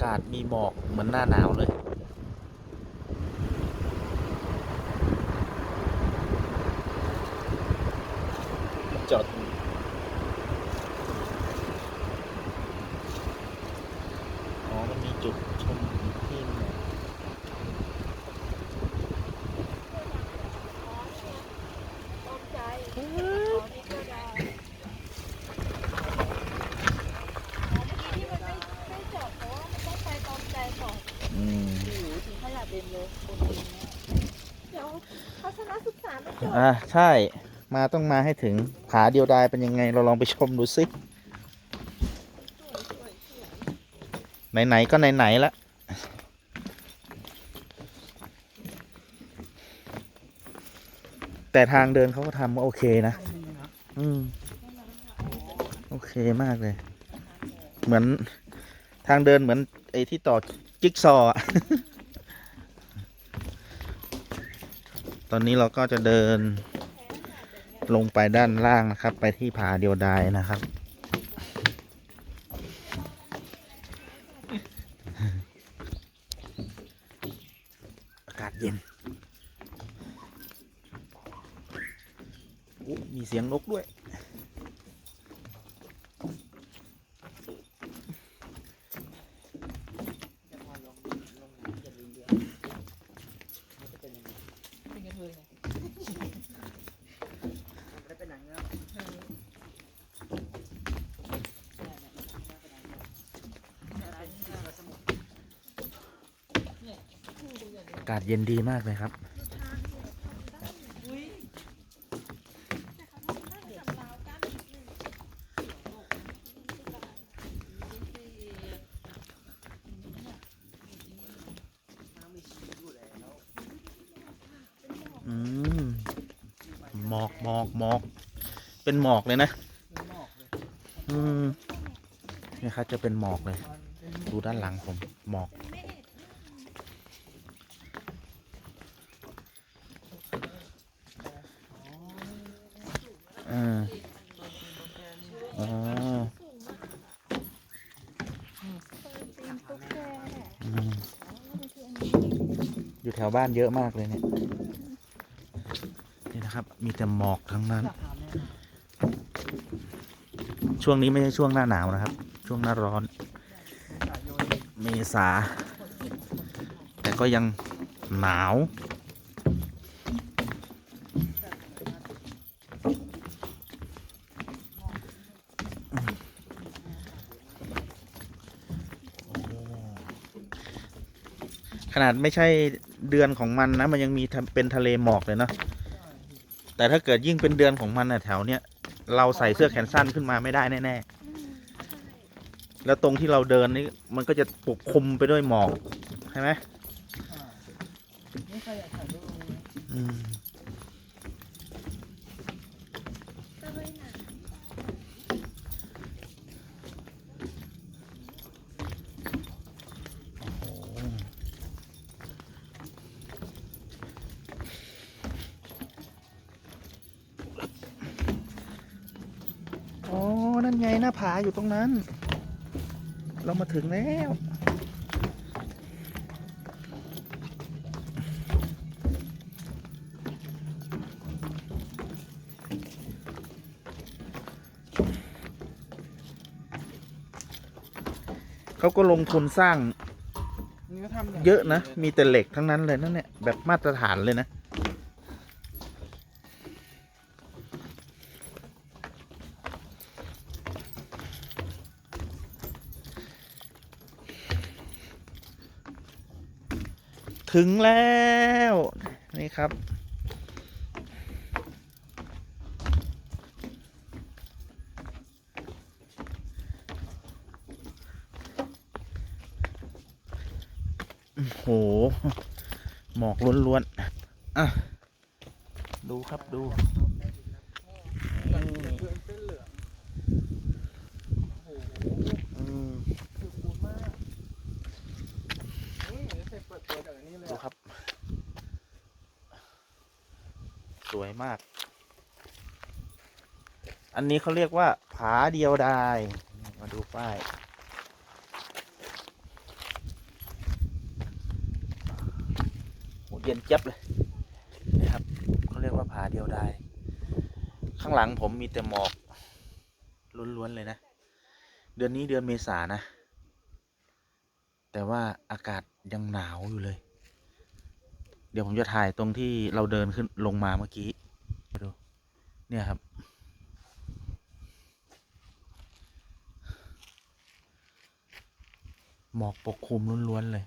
ากาศมีหมอกเหมือนหน้าหนาวเลย จอด อ๋อ มันมีจุดชมที่นี่ ตอมใจขอนี่ก็ได้อ๋อเมื่อกี้ที่มันไม่ไม่จอดเพราะว่ามันต้องไปตอมใจก่อน อืม โอ้โหถึงขนาดเต็มเลยคนเต็มเนี่ยเดี๋ยวทัศ อะใช่ มาต้องมาให้ถึงผาเดียวดายเป็นยังไง เราลองไปชมดูสิไหนๆก็ไหนๆละแต่ทางเดินเขาก็ทำว่าโอเคนะ อืม โอเคมากเลย เหมือนทางเดินเหมือนไอ้ที่ต่อจิ๊กซอว์อะ ตอนนี้เราก็จะเดินลงไปด้านล่างนะครับ ไปที่ผาเดียวดายนะครับ อากาศเย็นมีเสียงนกด้วย เป็นกระเทยไง อากาศเย็นดีมากเลยครับ อืม หมอกหมอกหมอก เป็นหมอกเลยนะ อืมนี่ครับจะเป็นหมอกเลย ดูด้านหลังผม หมอก อ่าอ๋อตีนตุ๊กแกอืมอยู่แถวบ้านเยอะมากเลยเนี่ยนี่นะครับ มีแต่หมอกทั้งนั้น ช่วงนี้ไม่ใช่ช่วงหน้าหนาวนะครับ ช่วงหน้าร้อน เมษา แต่ก็ยังหนาว ขนาดไม่ใช่เดือนของมันนะ มันยังมีทะเป็นทะเลหมอกเลยเนาะแต่ถ้าเกิดยิ่งเป็นเดือนของมันน่ะแถวเนี้ยเราใส่เสื้อแขนสั้นขึ้นมาไม่ได้แน่ๆแล้วตรงที่เราเดินนี่มันก็จะปกคลุมไปด้วยหมอกใช่ไหมนี่ใครอยากถ่ายรูปตรงนี้อืม ก็เลยหนัก อ๋อ นั่น ไงหน้าผาอยู่ตรงนั้น เรามาถึงแล้ว เขาก็ลงทุนสร้างนี่ก็ทำางเยอะนะ มีแต่เหล็กทั้งนั้นเลยนั่นเนี่ยแบบมาตรฐานเลยนะ ถึงแล้วนี่ครับ โห หมอกล้วนๆ อะ ดูครับดูเส้น วยมาก อันนี้เขาเรียกว่า ผาเดียวดาย มาดูป้ายเย็นเจ็บเลยนะครับเขาเรียกว่าผาเดียวดาย ข้างหลังผมมีแต่หมอกล้วนๆเลยนะ เดือนนี้เดือนเมษานะ แต่ว่าอากาศยังหนาวอยู่เลย เดี๋ยวผมจะถ่ายตรงที่เราเดินขึ้นลงมาเมื่อกี้ดูเนี่ยครับ หมอกปกคลุมล้วนๆเลย